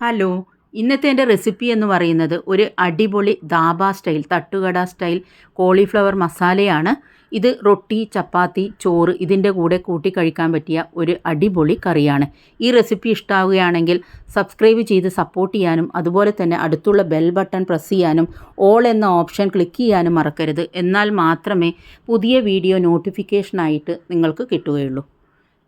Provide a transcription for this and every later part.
Hello ഇന്നത്തെ എന്റെ recipe എന്ന് പറയുന്നത് ഒരു അടിപൊളി ദാബ സ്റ്റൈൽ തട്ടുകട സ്റ്റൈൽ കോളിഫ്ലവർ മസാലയാണ്. ഇത് റൊട്ടി ചപ്പാത്തി ചോറ് ഇതിന്റെ കൂടെ കൂട്ടി കഴിക്കാൻ പറ്റിയ ഒരു അടിപൊളി കറിയാണ്. ഈ റെസിപ്പി ഇഷ്ടാവുകയാണെങ്കിൽ സബ്സ്ക്രൈബ് ചെയ്ത് സപ്പോർട്ട് ചെയ്യാനും അതുപോലെ തന്നെ അടുത്തുള്ള ബെൽ ബട്ടൺ പ്രസ് ചെയ്യാനും ഓൾ എന്ന ഓപ്ഷൻ ക്ലിക്ക് ചെയ്യാനും മറക്കരുത്. എന്നാൽ മാത്രമേ പുതിയ വീഡിയോ നോട്ടിഫിക്കേഷനായിട്ട് നിങ്ങൾക്ക് കിട്ടുകയുള്ളൂ.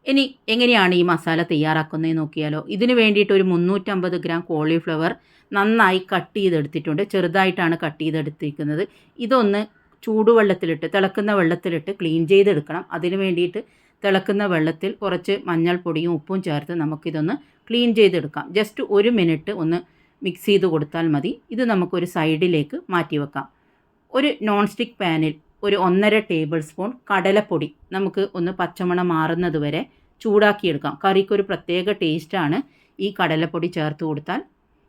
ഇനി എങ്ങനെയാണ് ഈ മസാല തയ്യാറാക്കുന്നത് നോക്കിയാലോ? ഇതിന് വേണ്ടിയിട്ട് ഒരു മുന്നൂറ്റമ്പത് ഗ്രാം കോളിഫ്ലവർ നന്നായി കട്ട് ചെയ്തെടുത്തിട്ടുണ്ട്. ചെറുതായിട്ടാണ് കട്ട് ചെയ്തെടുത്തിരിക്കുന്നത്. ഇതൊന്ന് ചൂടുവെള്ളത്തിലിട്ട് തിളക്കുന്ന വെള്ളത്തിലിട്ട് ക്ലീൻ ചെയ്തെടുക്കണം. അതിന് വേണ്ടിയിട്ട് തിളക്കുന്ന വെള്ളത്തിൽ കുറച്ച് മഞ്ഞൾപ്പൊടിയും ഉപ്പും ചേർത്ത് നമുക്കിതൊന്ന് ക്ലീൻ ചെയ്തെടുക്കാം. ജസ്റ്റ് ഒരു മിനിറ്റ് ഒന്ന് മിക്സ് ചെയ്ത് കൊടുത്താൽ മതി. ഇത് നമുക്കൊരു സൈഡിലേക്ക് മാറ്റി വെക്കാം ഒരു നോൺ സ്റ്റിക്ക് പാനിൽ ഒരു ഒന്നര ടേബിൾ സ്പൂൺ കടലപ്പൊടി നമുക്ക് ഒന്ന് പച്ചമണം മാറുന്നത് വരെ ചൂടാക്കിയെടുക്കാം. കറിക്കൊരു പ്രത്യേക ടേസ്റ്റാണ് ഈ കടലപ്പൊടി ചേർത്ത് കൊടുത്താൽ.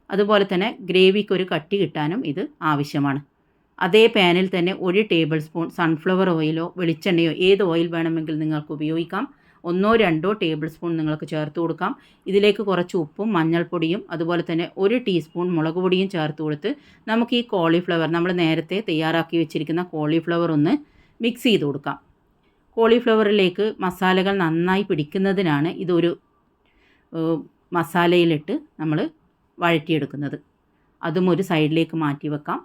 അതുപോലെ തന്നെ ഗ്രേവിക്കൊരു കട്ടി കിട്ടാനും ഇത് ആവശ്യമാണ്. അതേ പാനിൽ തന്നെ ഒരു ടേബിൾ സ്പൂൺ സൺഫ്ലവർ ഓയിലോ വെളിച്ചെണ്ണയോ ഏത് ഓയിൽ വേണമെങ്കിൽ നിങ്ങൾക്ക് ഉപയോഗിക്കാം. ഒന്നോ രണ്ടോ ടേബിൾ സ്പൂൺ നിങ്ങൾക്ക് ചേർത്ത് കൊടുക്കാം. ഇതിലേക്ക് കുറച്ച് ഉപ്പും മഞ്ഞൾപ്പൊടിയും അതുപോലെ തന്നെ ഒരു ടീസ്പൂൺ മുളക് പൊടിയും ചേർത്ത് കൊടുത്ത് നമുക്ക് ഈ കോളിഫ്ലവർ നമ്മൾ നേരത്തെ തയ്യാറാക്കി വെച്ചിരിക്കുന്ന കോളിഫ്ലവർ ഒന്ന് മിക്സ് ചെയ്ത് കൊടുക്കാം. കോളിഫ്ലവറിലേക്ക് മസാലകൾ നന്നായി പിടിക്കുന്നതിനാണ് ഇതൊരു മസാലയിലിട്ട് നമ്മൾ വഴറ്റിയെടുക്കുന്നത്. അതും ഒരു സൈഡിലേക്ക് മാറ്റി വെക്കാം.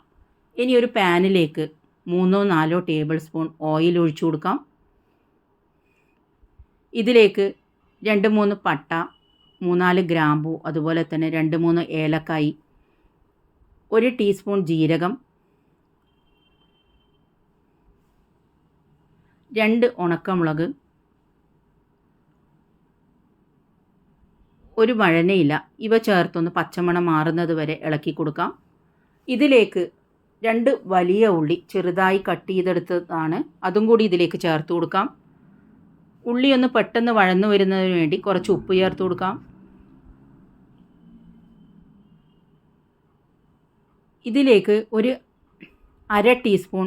ഇനി ഒരു പാനിലേക്ക് മൂന്നോ നാലോ ടേബിൾ സ്പൂൺ ഓയിൽ ഒഴിച്ചു കൊടുക്കാം. ഇതിലേക്ക് രണ്ട് മൂന്ന് പട്ട മൂന്നാൽ ഗ്രാമ്പു അതുപോലെ തന്നെ രണ്ട് മൂന്ന് ഏലക്കായി ഒരു ടീസ്പൂൺ ജീരകം രണ്ട് ഉണക്കമുളക് ഒരു വഴനയില ഇവ ചേർത്തൊന്ന് പച്ചമണം മാറുന്നത് വരെ ഇളക്കി കൊടുക്കാം. ഇതിലേക്ക് രണ്ട് വലിയ ഉള്ളി ചെറുതായി കട്ട് ചെയ്തെടുത്തതാണ് അതും കൂടി ഇതിലേക്ക് ചേർത്ത് കൊടുക്കാം. ഉള്ളി ഒന്ന് പെട്ടെന്ന് വഴന്നു വരുന്നതിന് വേണ്ടി കുറച്ച് ഉപ്പ് ചേർത്ത് കൊടുക്കാം. ഇതിലേക്ക് ഒരു അര ടീസ്പൂൺ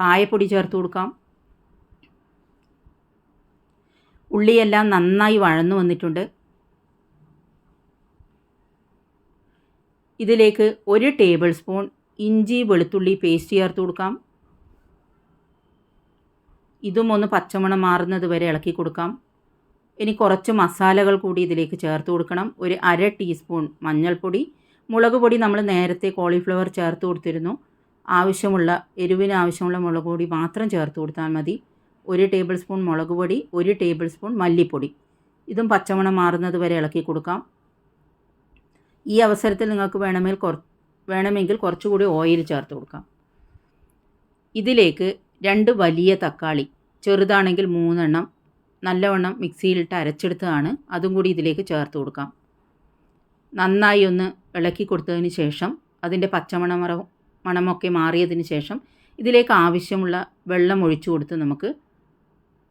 കായപ്പൊടി ചേർത്ത് കൊടുക്കാം. ഉള്ളിയെല്ലാം നന്നായി വഴന്നു വന്നിട്ടുണ്ട്. ഇതിലേക്ക് ഒരു ടേബിൾ സ്പൂൺ ഇഞ്ചി വെളുത്തുള്ളി പേസ്റ്റ് ചേർത്ത് കൊടുക്കാം. ഇതും ഒന്ന് പച്ചമണം മാറുന്നത് വരെ ഇളക്കി കൊടുക്കാം. ഇനി കുറച്ച് മസാലകൾ കൂടി ഇതിലേക്ക് ചേർത്ത് കൊടുക്കണം. ഒരു അര ടീസ്പൂൺ മഞ്ഞൾപ്പൊടി. മുളക് പൊടി നമ്മൾ നേരത്തെ കോളിഫ്ലവർ ചേർത്ത് കൊടുത്തിരുന്നു. ആവശ്യമുള്ള എരിവിന് ആവശ്യമുള്ള മുളക് പൊടി മാത്രം ചേർത്ത് കൊടുത്താൽ മതി. ഒരു ടേബിൾ സ്പൂൺ മുളക് പൊടി ഒരു ടേബിൾ സ്പൂൺ മല്ലിപ്പൊടി. ഇതും പച്ചമണം മാറുന്നത് വരെ ഇളക്കി കൊടുക്കാം. ഈ അവസരത്തിൽ നിങ്ങൾക്ക് വേണമെങ്കിൽ കുറ വേണമെങ്കിൽ കുറച്ചുകൂടി ഓയിൽ ചേർത്ത് കൊടുക്കാം. ഇതിലേക്ക് രണ്ട് വലിയ തക്കാളി ചെറുതാണെങ്കിൽ മൂന്നെണ്ണം നല്ലവണ്ണം മിക്സിയിലിട്ട് അരച്ചെടുത്തതാണ്. അതും കൂടി ഇതിലേക്ക് ചേർത്ത് കൊടുക്കാം. നന്നായി ഒന്ന് ഇളക്കി കൊടുത്തതിന് ശേഷം അതിന്റെ പച്ചമണ മണമൊക്കെ മാറിയതിന് ശേഷം ഇതിലേക്ക് ആവശ്യമുള്ള വെള്ളം ഒഴിച്ചു കൊടുത്ത് നമുക്ക്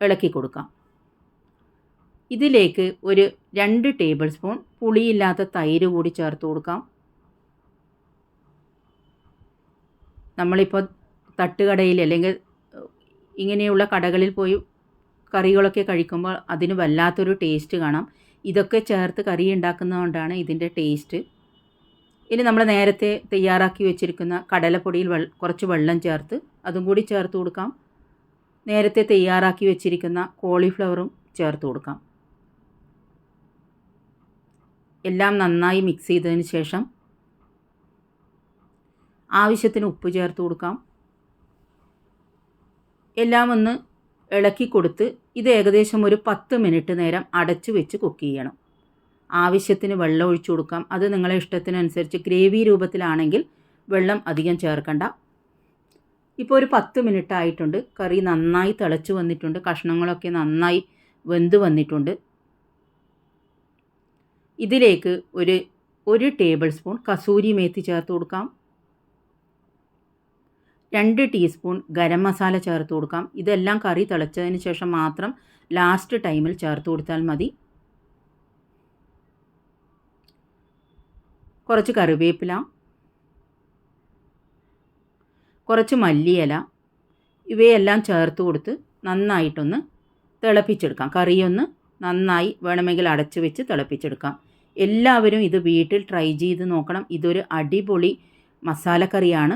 ഇളക്കി കൊടുക്കാം. ഇതിലേക്ക് ഒരു രണ്ട് ടേബിൾ സ്പൂൺ പുളിയില്ലാത്ത തൈര് കൂടി ചേർത്ത് കൊടുക്കാം. നമ്മളിപ്പോൾ തട്ടുകടയിൽ അല്ലെങ്കിൽ ഇങ്ങനെയുള്ള കടകളിൽ പോയി കറികളൊക്കെ കഴിക്കുമ്പോൾ അതിന് വല്ലാത്തൊരു ടേസ്റ്റ് കാണാം. ഇതൊക്കെ ചേർത്ത് കറി ഉണ്ടാക്കുന്നതുകൊണ്ടാണ് ഇതിന്റെ ടേസ്റ്റ് ഇനി നമ്മൾ നേരത്തെ തയ്യാറാക്കി വെച്ചിരിക്കുന്ന കടലപ്പൊടിയിൽ വെ കുറച്ച് വെള്ളം ചേർത്ത് അതും കൂടി ചേർത്ത് കൊടുക്കാം. നേരത്തെ തയ്യാറാക്കി വെച്ചിരിക്കുന്ന കോളിഫ്ലവറും ചേർത്ത് കൊടുക്കാം. എല്ലാം നന്നായി മിക്സ് ചെയ്തതിന് ശേഷം ആവശ്യത്തിന് ഉപ്പ് ചേർത്ത് കൊടുക്കാം. എല്ലാം ഒന്ന് ഇളക്കി കൊടുത്ത് ഇത് ഏകദേശം ഒരു പത്ത് മിനിറ്റ് നേരം അടച്ചു വെച്ച് കുക്ക് ചെയ്യണം. ആവശ്യത്തിന് വെള്ളം ഒഴിച്ചു കൊടുക്കാം. അത് നിങ്ങളെ ഇഷ്ടത്തിനനുസരിച്ച് ഗ്രേവി രൂപത്തിലാണെങ്കിൽ വെള്ളം അധികം ചേർക്കണ്ട. ഇപ്പോൾ ഒരു പത്ത് മിനിറ്റ് ആയിട്ടുണ്ട്. കറി നന്നായി തിളച്ച് വന്നിട്ടുണ്ട്. കഷ്ണങ്ങളൊക്കെ നന്നായി വെന്ത് വന്നിട്ടുണ്ട്. ഇതിലേക്ക് ഒരു ഒരു ടേബിൾ സ്പൂൺ കസൂരി മേത്തി ചേർത്ത് കൊടുക്കാം. രണ്ട് ടീസ്പൂൺ ഗരം മസാല ചേർത്ത് കൊടുക്കാം. ഇതെല്ലാം കറി തിളച്ചതിന് ശേഷം മാത്രം ലാസ്റ്റ് ടൈമിൽ ചേർത്ത് കൊടുത്താൽ മതി. കുറച്ച് കറിവേപ്പില. കുറച്ച് മല്ലിയില. ഇവയെല്ലാം ചേർത്ത് കൊടുത്ത് നന്നായിട്ടൊന്ന് തിളപ്പിച്ചെടുക്കാം. കറിയൊന്ന് നന്നായി വേണമെങ്കിൽ അടച്ചു വെച്ച് തിളപ്പിച്ചെടുക്കാം. എല്ലാവരും ഇത് വീട്ടിൽ ട്രൈ ചെയ്ത് നോക്കണം. ഇതൊരു അടിപൊളി മസാലക്കറിയാണ്.